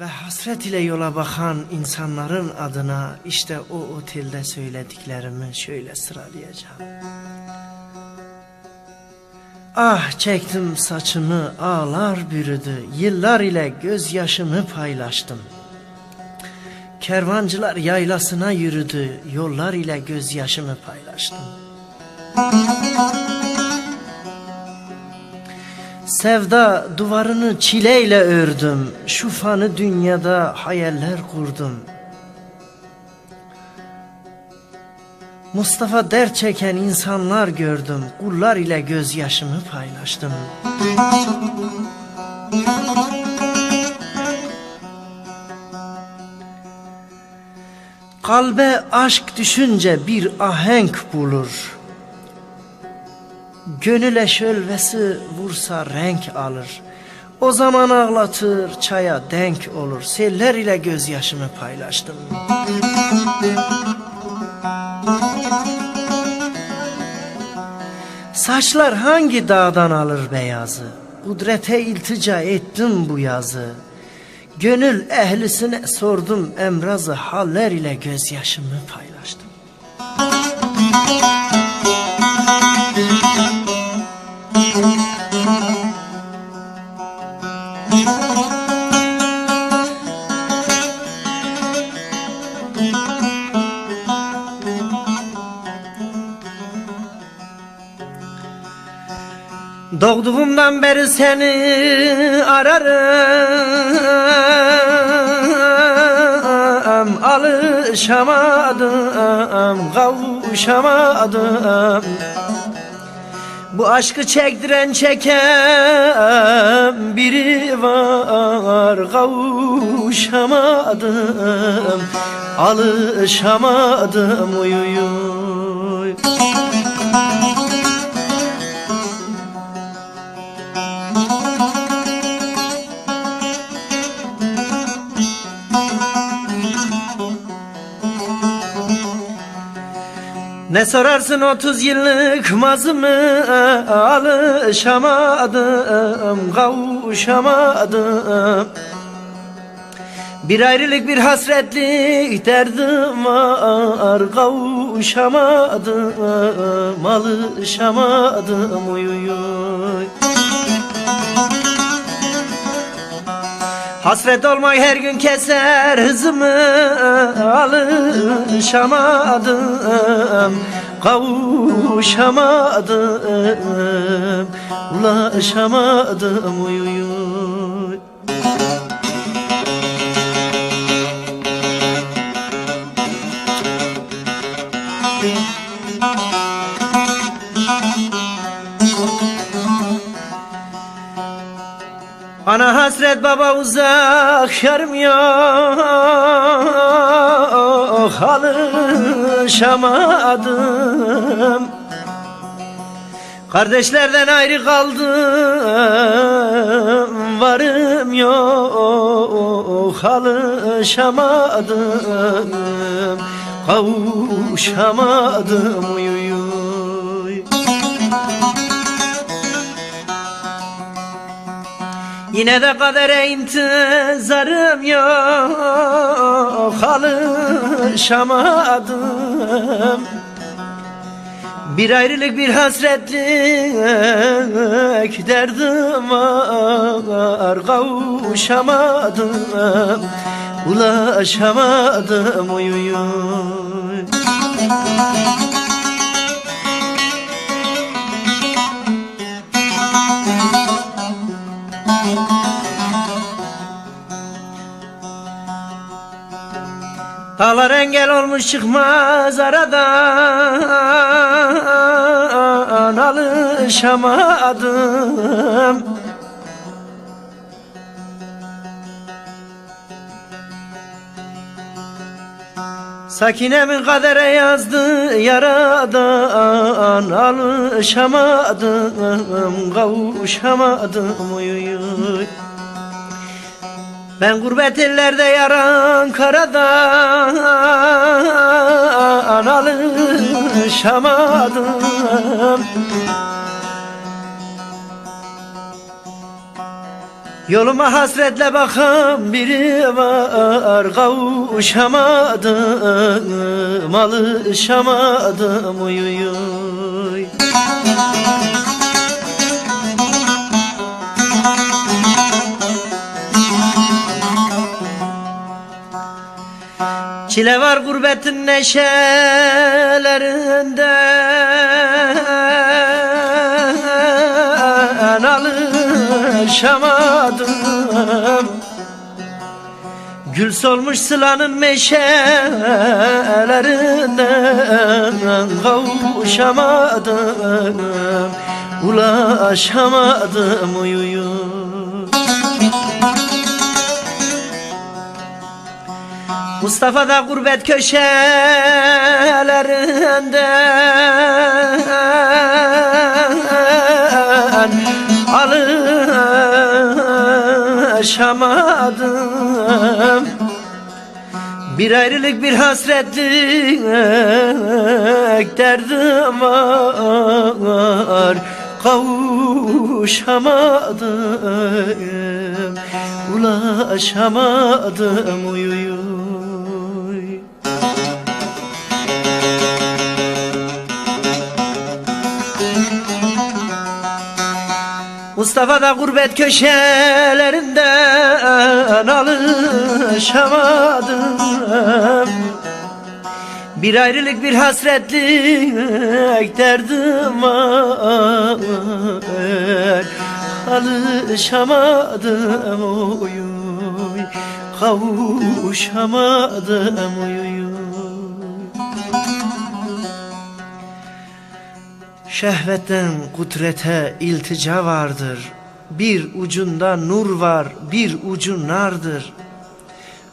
Ve hasret ile yola bakan insanların adına işte o otelde söylediklerimi şöyle sıralayacağım. Ah çektim saçımı ağlar bürüdü, yıllar ile gözyaşımı paylaştım. Kervancılar yaylasına yürüdü, yollar ile gözyaşımı paylaştım. Sevda duvarını çileyle ördüm, şu fanı dünyada hayaller kurdum. Mustafa dert çeken insanlar gördüm, kullar ile gözyaşımı paylaştım. Kalbe aşk düşünce bir ahenk bulur. Gönüle şölvesi vursa renk alır. O zaman ağlatır, çaya denk olur. Seller ile gözyaşımı paylaştım. Saçlar hangi dağdan alır beyazı? Kudrete iltica ettim bu yazı. Gönül ehlisine sordum emrazı haller ile gözyaşımı paylaştım. Doğduğumdan beri seni ararım. Alışamadım, kavuşamadım. Bu aşkı çektiren çeken biri var. Kavuşamadım, alışamadım. Uy uy Ne sorarsın otuz yıllık mazımı alışamadım, kavuşamadım. Bir ayrılık bir hasretlik derdim var kavuşamadım, alışamadım uy uy. Hasret olmayı her gün keser hızımı alışamadım. Kavuşamadım ulaşamadım uy Hasret baba uzak yarım yok? Alışamadım. Kardeşlerden ayrı kaldım varım yok. Alışamadım Kavuşamadım. uy Yine de kadere intizarım yok Alışamadım. Bir ayrılık bir hasretlik derdim var Kavuşamadım Ulaşamadım uy Dağlar engel olmuş çıkmaz aradan Alışamadım. Sakinemin kadere yazdı yaradan Alışamadım, kavuşamadım uy uy uy Ben gurbet ellerde yaran karadan alışamadım. Yoluma hasretle bakan biri var Kavuşamadım, alışamadım uy Çile var gurbetin neşelerinde. Alışamadım. Gül solmuş sılanın meşelerinden kavuşamadım. Ulaşamadım uy Mustafa da gurbet köşelerinden alışamadım. Bir ayrılık bir hasretlik derdim var. Kavuşamadım, ulaşamadım uy Mustafa da gurbet köşelerinden alışamadım. Bir ayrılık bir hasretlik derdim var. Alışamadım oy Kavuşamadım oy Şehvetten kudrete iltica vardır. Bir ucunda nur var, bir ucu nardır.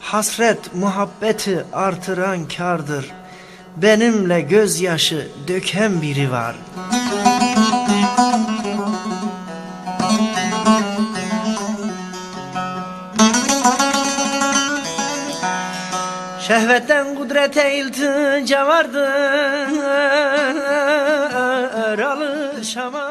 Hasret muhabbeti artıran kardır. Benimle gözyaşı döken biri var. Şehvetten kudrete iltica vardır Alışamam